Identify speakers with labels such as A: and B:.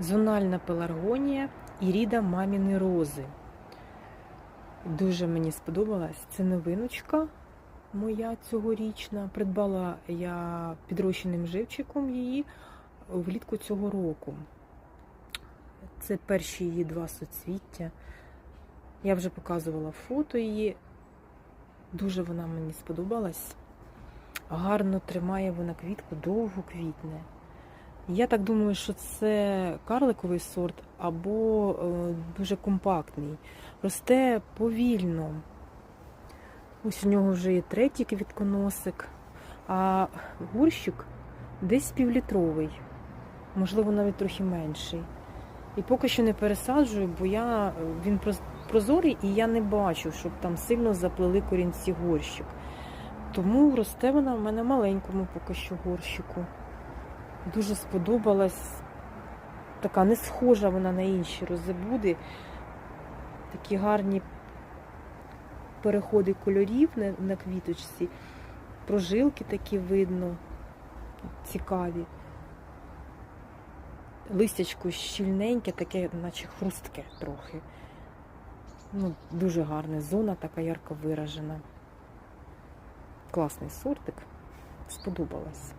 A: Зональна пеларгонія і ріда маміни рози. Дуже мені сподобалась. Це новиночка моя цьогорічна. Придбала я підрощеним живчиком її влітку цього року. Це перші її два соцвіття. Я вже показувала фото її. Дуже вона мені сподобалась. Гарно тримає вона квітку, довго квітне. Я так думаю, що це карликовий сорт або е, дуже компактний. Росте повільно. Ось у нього вже є третій квітконосик, а горщик десь півлітровий, можливо, навіть трохи менший. І поки що не пересаджую, бо я, він прозорий і я не бачу, щоб там сильно заплели корінці горщик. Тому росте вона в мене маленькому поки що горщику. Дуже сподобалась. Така не схожа вона на інші розебуди. Такі гарні переходи кольорів на, квіточці. Прожилки такі видно, цікаві. Листячко щільненьке, таке, наче хрустке трохи. Ну, дуже гарне. Зона така ярко виражена. Класний сортик. Сподобалась.